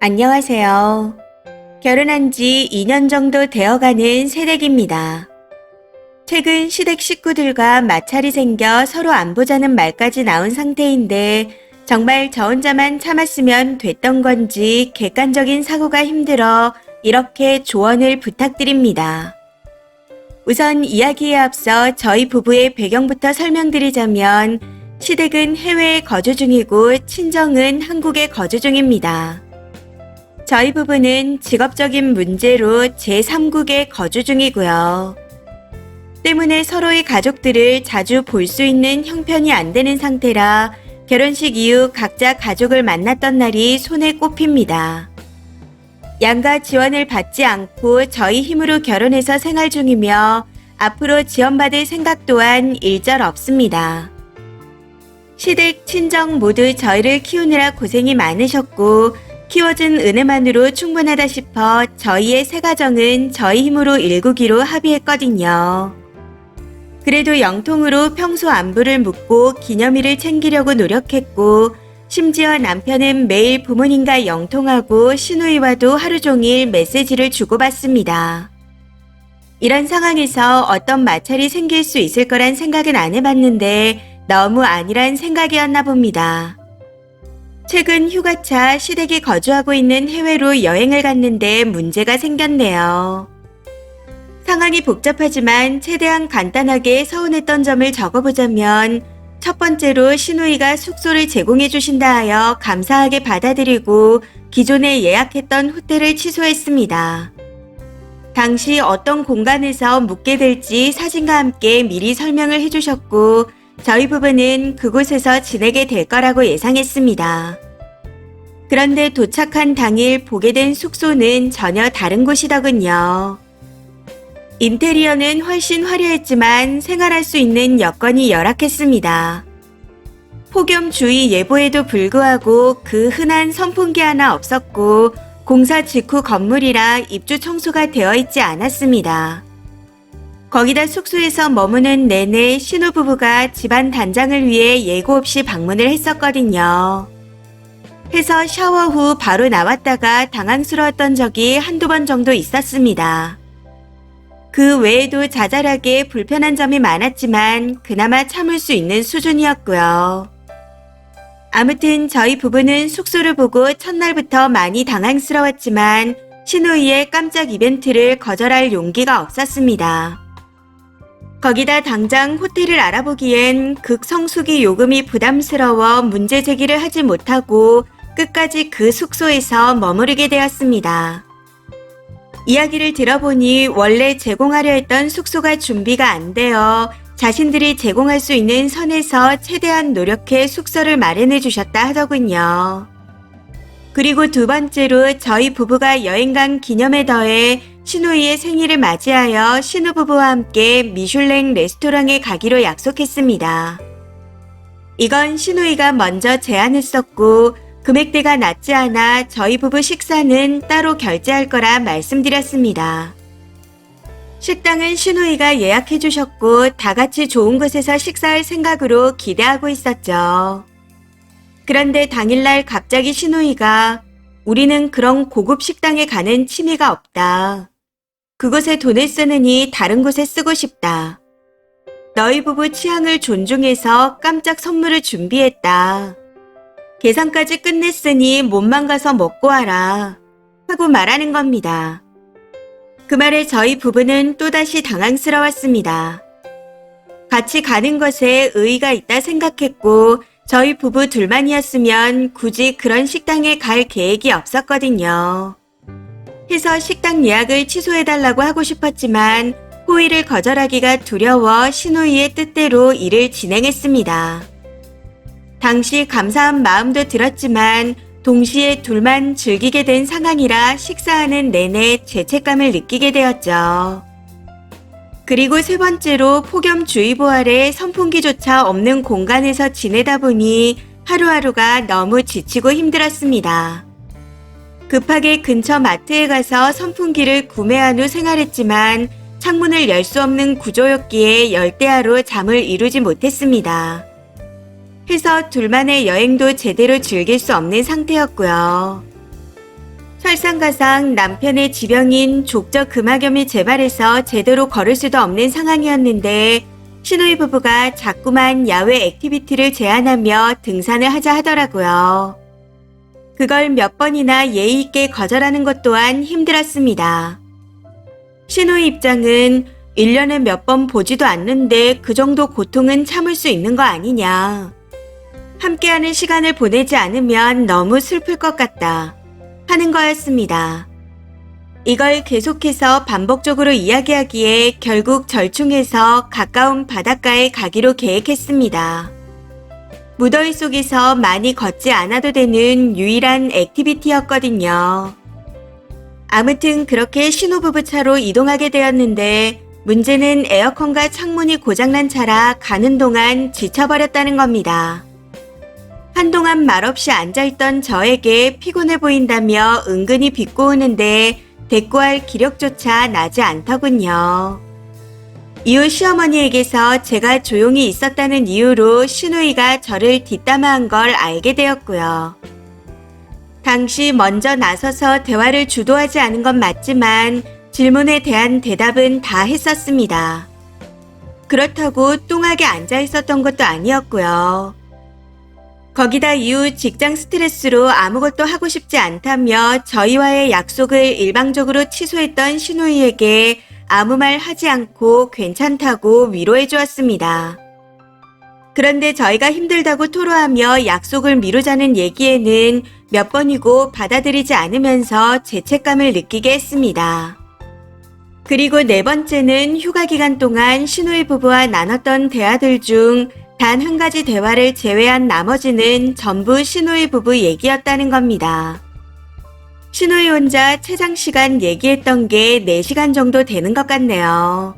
안녕하세요. 결혼한 지 2년 정도 되어가는 새댁입니다. 최근 시댁 식구들과 마찰이 생겨 서로 안 보자는 말까지 나온 상태인데 정말 저 혼자만 참았으면 됐던 건지 객관적인 사고가 힘들어 이렇게 조언을 부탁드립니다. 우선 이야기에 앞서 저희 부부의 배경부터 설명드리자면 시댁은 해외에 거주 중이고 친정은 한국에 거주 중입니다. 저희 부부는 직업적인 문제로 제3국에 거주 중이고요. 때문에 서로의 가족들을 자주 볼 수 있는 형편이 안 되는 상태라 결혼식 이후 각자 가족을 만났던 날이 손에 꼽힙니다. 양가 지원을 받지 않고 저희 힘으로 결혼해서 생활 중이며 앞으로 지원받을 생각 또한 일절 없습니다. 시댁, 친정 모두 저희를 키우느라 고생이 많으셨고 키워준 은혜만으로 충분하다 싶어 저희의 새 가정은 저희 힘으로 일구기로 합의했거든요. 그래도 영통으로 평소 안부를 묻고 기념일을 챙기려고 노력했고 심지어 남편은 매일 부모님과 영통하고 시누이와도 하루 종일 메시지를 주고받습니다. 이런 상황에서 어떤 마찰이 생길 수 있을 거란 생각은 안 해봤는데 너무 아니란 생각이었나 봅니다. 최근 휴가차 시댁이 거주하고 있는 해외로 여행을 갔는데 문제가 생겼네요. 상황이 복잡하지만 최대한 간단하게 서운했던 점을 적어보자면 첫 번째로 시누이가 숙소를 제공해 주신다 하여 감사하게 받아들이고 기존에 예약했던 호텔을 취소했습니다. 당시 어떤 공간에서 묵게 될지 사진과 함께 미리 설명을 해주셨고 저희 부부는 그곳에서 지내게 될 거라고 예상했습니다. 그런데 도착한 당일 보게 된 숙소는 전혀 다른 곳이더군요. 인테리어는 훨씬 화려했지만 생활할 수 있는 여건이 열악했습니다. 폭염 주의 예보에도 불구하고 그 흔한 선풍기 하나 없었고 공사 직후 건물이라 입주 청소가 되어 있지 않았습니다. 거기다 숙소에서 머무는 내내 신혼부부가 집안 단장을 위해 예고 없이 방문을 했었거든요. 해서 샤워 후 바로 나왔다가 당황스러웠던 적이 한두 번 정도 있었습니다. 그 외에도 자잘하게 불편한 점이 많았지만 그나마 참을 수 있는 수준이었고요. 아무튼 저희 부부는 숙소를 보고 첫날부터 많이 당황스러웠지만 신우이의 깜짝 이벤트를 거절할 용기가 없었습니다. 거기다 당장 호텔을 알아보기엔 극성수기 요금이 부담스러워 문제 제기를 하지 못하고 끝까지 그 숙소에서 머무르게 되었습니다. 이야기를 들어보니 원래 제공하려 했던 숙소가 준비가 안 되어 자신들이 제공할 수 있는 선에서 최대한 노력해 숙소를 마련해 주셨다 하더군요. 그리고 두 번째로 저희 부부가 여행 간 기념에 더해 신우이의 생일을 맞이하여 신우 부부와 함께 미슐랭 레스토랑에 가기로 약속했습니다. 이건 신우이가 먼저 제안했었고 금액대가 낮지 않아 저희 부부 식사는 따로 결제할 거라 말씀드렸습니다. 식당은 신우이가 예약해 주셨고 다 같이 좋은 곳에서 식사할 생각으로 기대하고 있었죠. 그런데 당일날 갑자기 신우이가 우리는 그런 고급 식당에 가는 취미가 없다. 그곳에 돈을 쓰느니 다른 곳에 쓰고 싶다. 너희 부부 취향을 존중해서 깜짝 선물을 준비했다. 계산까지 끝냈으니 몸만 가서 먹고 와라. 하고 말하는 겁니다. 그 말에 저희 부부는 또다시 당황스러웠습니다. 같이 가는 것에 의의가 있다 생각했고 저희 부부 둘만이었으면 굳이 그런 식당에 갈 계획이 없었거든요. 해서 식당 예약을 취소해달라고 하고 싶었지만 호의를 거절하기가 두려워 신우이의 뜻대로 일을 진행했습니다. 당시 감사한 마음도 들었지만 동시에 둘만 즐기게 된 상황이라 식사하는 내내 죄책감을 느끼게 되었죠. 그리고 세 번째로 폭염주의보 아래 선풍기조차 없는 공간에서 지내다 보니 하루하루가 너무 지치고 힘들었습니다. 급하게 근처 마트에 가서 선풍기를 구매한 후 생활했지만 창문을 열 수 없는 구조였기에 열대야로 잠을 이루지 못했습니다. 해서 둘만의 여행도 제대로 즐길 수 없는 상태였고요. 설상가상 남편의 지병인 족저 금화염이 재발해서 제대로 걸을 수도 없는 상황이었는데 신우이 부부가 자꾸만 야외 액티비티를 제안하며 등산을 하자 하더라고요. 그걸 몇 번이나 예의 있게 거절하는 것 또한 힘들었습니다. 신우이 입장은 1년에 몇 번 보지도 않는데 그 정도 고통은 참을 수 있는 거 아니냐. 함께하는 시간을 보내지 않으면 너무 슬플 것 같다. 하는 거였습니다. 이걸 계속해서 반복적으로 이야기하기에 결국 절충해서 가까운 바닷가에 가기로 계획했습니다. 무더위 속에서 많이 걷지 않아도 되는 유일한 액티비티였거든요. 아무튼 그렇게 신호부부 차로 이동하게 되었는데 문제는 에어컨과 창문이 고장난 차라 가는 동안 지쳐버렸다는 겁니다. 한동안 말없이 앉아있던 저에게 피곤해 보인다며 은근히 비꼬우는데 대꾸할 기력조차 나지 않더군요. 이후 시어머니에게서 제가 조용히 있었다는 이유로 신우이가 저를 뒷담화한 걸 알게 되었고요. 당시 먼저 나서서 대화를 주도하지 않은 건 맞지만 질문에 대한 대답은 다 했었습니다. 그렇다고 뚱하게 앉아 있었던 것도 아니었고요. 거기다 이후 직장 스트레스로 아무것도 하고 싶지 않다며 저희와의 약속을 일방적으로 취소했던 신우이에게 아무 말 하지 않고 괜찮다고 위로해 주었습니다. 그런데 저희가 힘들다고 토로하며 약속을 미루자는 얘기에는 몇 번이고 받아들이지 않으면서 죄책감을 느끼게 했습니다. 그리고 네 번째는 휴가 기간 동안 신우이 부부와 나눴던 대화들 중 단 한 가지 대화를 제외한 나머지는 전부 신우이 부부 얘기였다는 겁니다. 신우이 혼자 최장 시간 얘기했던 게 4시간 정도 되는 것 같네요.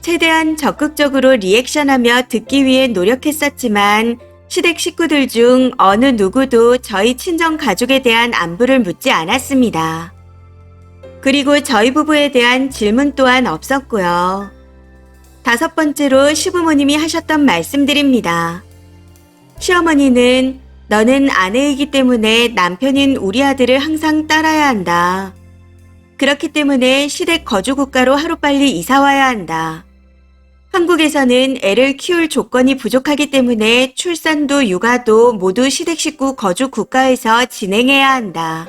최대한 적극적으로 리액션하며 듣기 위해 노력했었지만 시댁 식구들 중 어느 누구도 저희 친정 가족에 대한 안부를 묻지 않았습니다. 그리고 저희 부부에 대한 질문 또한 없었고요. 다섯 번째로 시부모님이 하셨던 말씀드립니다. 시어머니는 너는 아내이기 때문에 남편인 우리 아들을 항상 따라야 한다. 그렇기 때문에 시댁 거주국가로 하루빨리 이사와야 한다. 한국에서는 애를 키울 조건이 부족하기 때문에 출산도 육아도 모두 시댁 식구 거주 국가에서 진행해야 한다.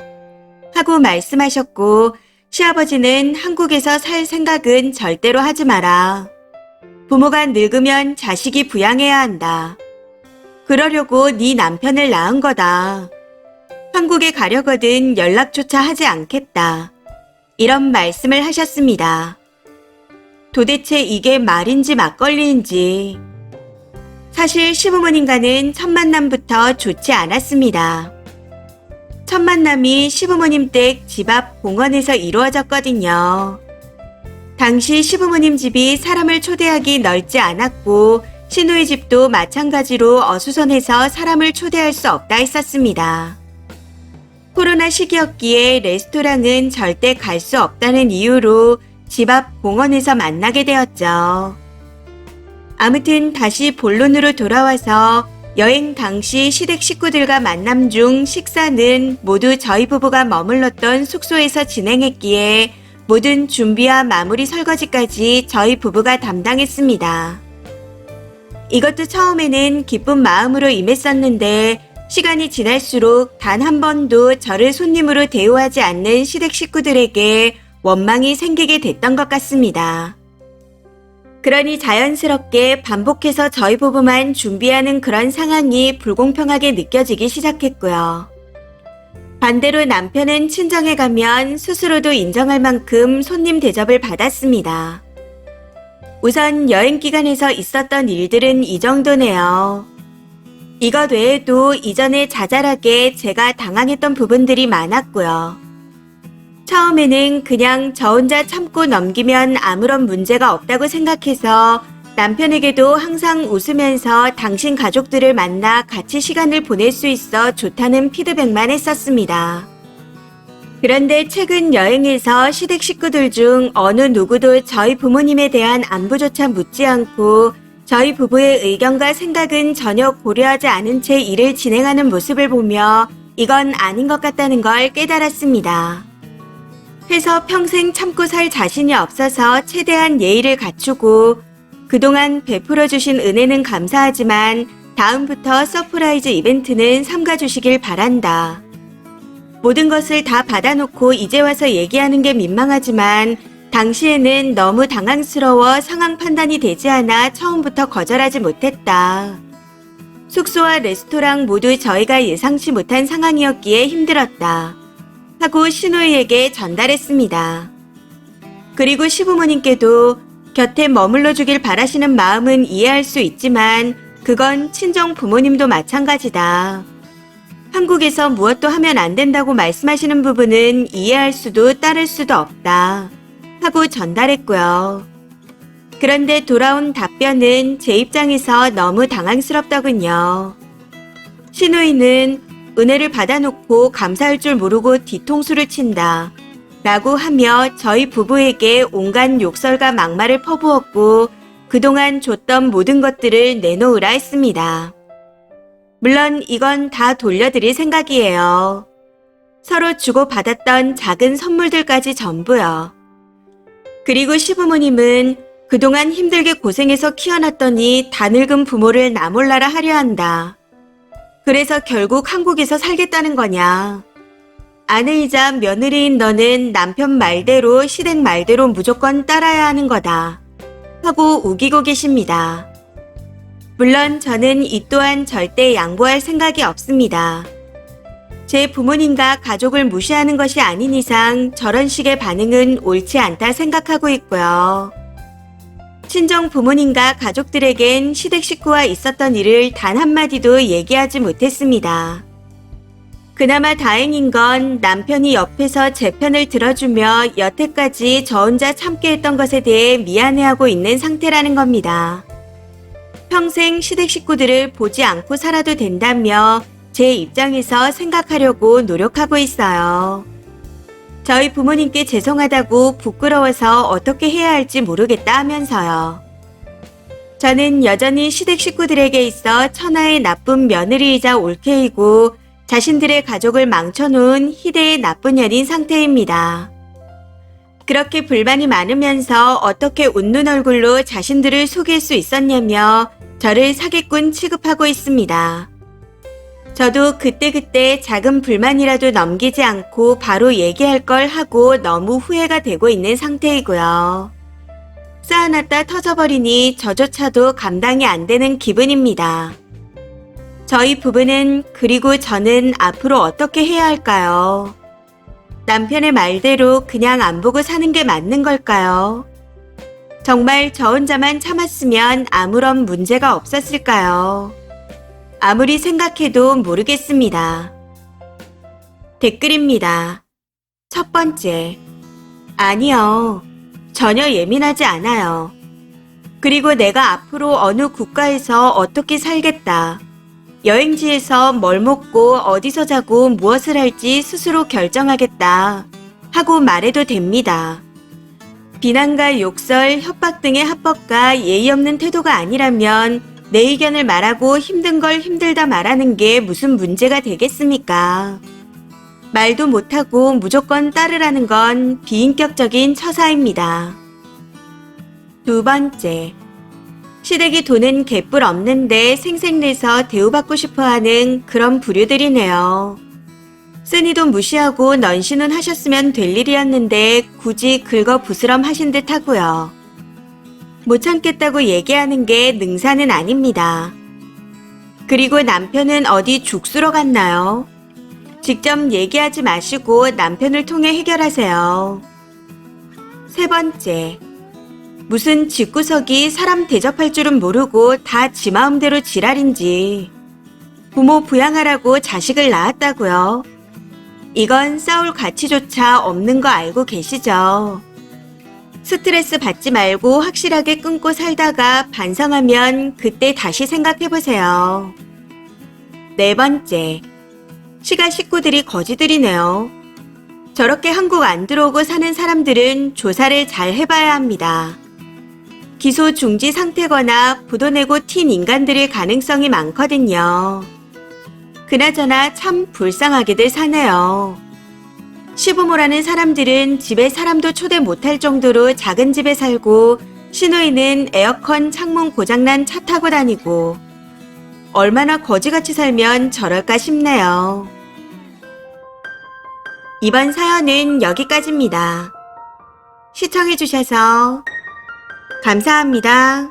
하고 말씀하셨고, 시아버지는 한국에서 살 생각은 절대로 하지 마라. 부모가 늙으면 자식이 부양해야 한다. 그러려고 네 남편을 낳은 거다. 한국에 가려거든 연락조차 하지 않겠다. 이런 말씀을 하셨습니다. 도대체 이게 말인지 막걸리인지. 사실 시부모님과는 첫 만남부터 좋지 않았습니다. 첫 만남이 시부모님 댁 집 앞 공원에서 이루어졌거든요. 당시 시부모님 집이 사람을 초대하기 넓지 않았고 신우의 집도 마찬가지로 어수선해서 사람을 초대할 수 없다 했었습니다. 코로나 시기였기에 레스토랑은 절대 갈 수 없다는 이유로 집 앞 공원에서 만나게 되었죠. 아무튼 다시 본론으로 돌아와서 여행 당시 시댁 식구들과 만남 중 식사는 모두 저희 부부가 머물렀던 숙소에서 진행했기에 모든 준비와 마무리 설거지까지 저희 부부가 담당했습니다. 이것도 처음에는 기쁜 마음으로 임했었는데 시간이 지날수록 단 한 번도 저를 손님으로 대우하지 않는 시댁 식구들에게 원망이 생기게 됐던 것 같습니다. 그러니 자연스럽게 반복해서 저희 부부만 준비하는 그런 상황이 불공평하게 느껴지기 시작했고요. 반대로 남편은 친정에 가면 스스로도 인정할 만큼 손님 대접을 받았습니다. 우선 여행 기간에서 있었던 일들은 이 정도네요. 이것 외에도 이전에 자잘하게 제가 당황했던 부분들이 많았고요. 처음에는 그냥 저 혼자 참고 넘기면 아무런 문제가 없다고 생각해서 남편에게도 항상 웃으면서 당신 가족들을 만나 같이 시간을 보낼 수 있어 좋다는 피드백만 했었습니다. 그런데 최근 여행에서 시댁 식구들 중 어느 누구도 저희 부모님에 대한 안부조차 묻지 않고 저희 부부의 의견과 생각은 전혀 고려하지 않은 채 일을 진행하는 모습을 보며 이건 아닌 것 같다는 걸 깨달았습니다. 해서 평생 참고 살 자신이 없어서 최대한 예의를 갖추고 그동안 베풀어 주신 은혜는 감사하지만 다음부터 서프라이즈 이벤트는 삼가 주시길 바란다. 모든 것을 다 받아놓고 이제 와서 얘기하는 게 민망하지만 당시에는 너무 당황스러워 상황 판단이 되지 않아 처음부터 거절하지 못했다. 숙소와 레스토랑 모두 저희가 예상치 못한 상황이었기에 힘들었다. 하고 신우이에게 전달했습니다. 그리고 시부모님께도 곁에 머물러 주길 바라시는 마음은 이해할 수 있지만 그건 친정 부모님도 마찬가지다. 한국에서 무엇도 하면 안 된다고 말씀하시는 부분은 이해할 수도 따를 수도 없다. 하고 전달했고요. 그런데 돌아온 답변은 제 입장에서 너무 당황스럽더군요. 신우이는 은혜를 받아놓고 감사할 줄 모르고 뒤통수를 친다. 라고 하며 저희 부부에게 온갖 욕설과 막말을 퍼부었고 그동안 줬던 모든 것들을 내놓으라 했습니다. 물론 이건 다 돌려드릴 생각이에요. 서로 주고받았던 작은 선물들까지 전부요. 그리고 시부모님은 그동안 힘들게 고생해서 키워놨더니 다 늙은 부모를 나몰라라 하려 한다. 그래서 결국 한국에서 살겠다는 거냐. 아내이자 며느리인 너는 남편 말대로 시댁 말대로 무조건 따라야 하는 거다. 하고 우기고 계십니다. 물론 저는 이 또한 절대 양보할 생각이 없습니다. 제 부모님과 가족을 무시하는 것이 아닌 이상 저런 식의 반응은 옳지 않다 생각하고 있고요. 친정 부모님과 가족들에겐 시댁 식구와 있었던 일을 단 한마디도 얘기하지 못했습니다. 그나마 다행인 건 남편이 옆에서 제 편을 들어주며 여태까지 저 혼자 참게 했던 것에 대해 미안해하고 있는 상태라는 겁니다. 평생 시댁 식구들을 보지 않고 살아도 된다며 제 입장에서 생각하려고 노력하고 있어요. 저희 부모님께 죄송하다고 부끄러워서 어떻게 해야 할지 모르겠다 하면서요. 저는 여전히 시댁 식구들에게 있어 천하의 나쁜 며느리이자 올케이고 자신들의 가족을 망쳐놓은 희대의 나쁜 년인 상태입니다. 그렇게 불만이 많으면서 어떻게 웃는 얼굴로 자신들을 속일 수 있었냐며 저를 사기꾼 취급하고 있습니다. 저도 그때그때 작은 불만이라도 넘기지 않고 바로 얘기할 걸 하고 너무 후회가 되고 있는 상태이고요. 쌓아놨다 터져버리니 저조차도 감당이 안 되는 기분입니다. 저희 부부는 그리고 저는 앞으로 어떻게 해야 할까요? 남편의 말대로 그냥 안 보고 사는 게 맞는 걸까요? 정말 저 혼자만 참았으면 아무런 문제가 없었을까요? 아무리 생각해도 모르겠습니다. 댓글입니다. 첫 번째. 아니요. 전혀 예민하지 않아요. 그리고 내가 앞으로 어느 국가에서 어떻게 살겠다. 여행지에서 뭘 먹고 어디서 자고 무엇을 할지 스스로 결정하겠다. 하고 말해도 됩니다. 비난과 욕설, 협박 등의 합법과 예의 없는 태도가 아니라면 내 의견을 말하고 힘든 걸 힘들다 말하는 게 무슨 문제가 되겠습니까? 말도 못하고 무조건 따르라는 건 비인격적인 처사입니다. 두 번째. 시댁이 돈은 개뿔 없는데 생색내서 대우받고 싶어 하는 그런 부류들이네요. 돈 무시하고 넌신은 하셨으면 될 일이었는데 굳이 긁어 부스럼 하신 듯 하고요. 못 참겠다고 얘기하는 게 능사는 아닙니다. 그리고 남편은 어디 죽수러 갔나요? 직접 얘기하지 마시고 남편을 통해 해결하세요. 세 번째. 무슨 집구석이 사람 대접할 줄은 모르고 다 지 마음대로 지랄인지. 부모 부양하라고 자식을 낳았다고요. 이건 싸울 가치조차 없는 거 알고 계시죠? 스트레스 받지 말고 확실하게 끊고 살다가 반성하면 그때 다시 생각해 보세요. 네 번째. 시가 식구들이 거지들이네요. 저렇게 한국 안 들어오고 사는 사람들은 조사를 잘 해봐야 합니다. 기소 중지 상태거나 부도 내고 튄 인간들일 가능성이 많거든요. 그나저나 참 불쌍하게들 사네요. 시부모라는 사람들은 집에 사람도 초대 못할 정도로 작은 집에 살고 시누이는 에어컨 창문 고장난 차 타고 다니고 얼마나 거지같이 살면 저럴까 싶네요. 이번 사연은 여기까지입니다. 시청해주셔서 감사합니다.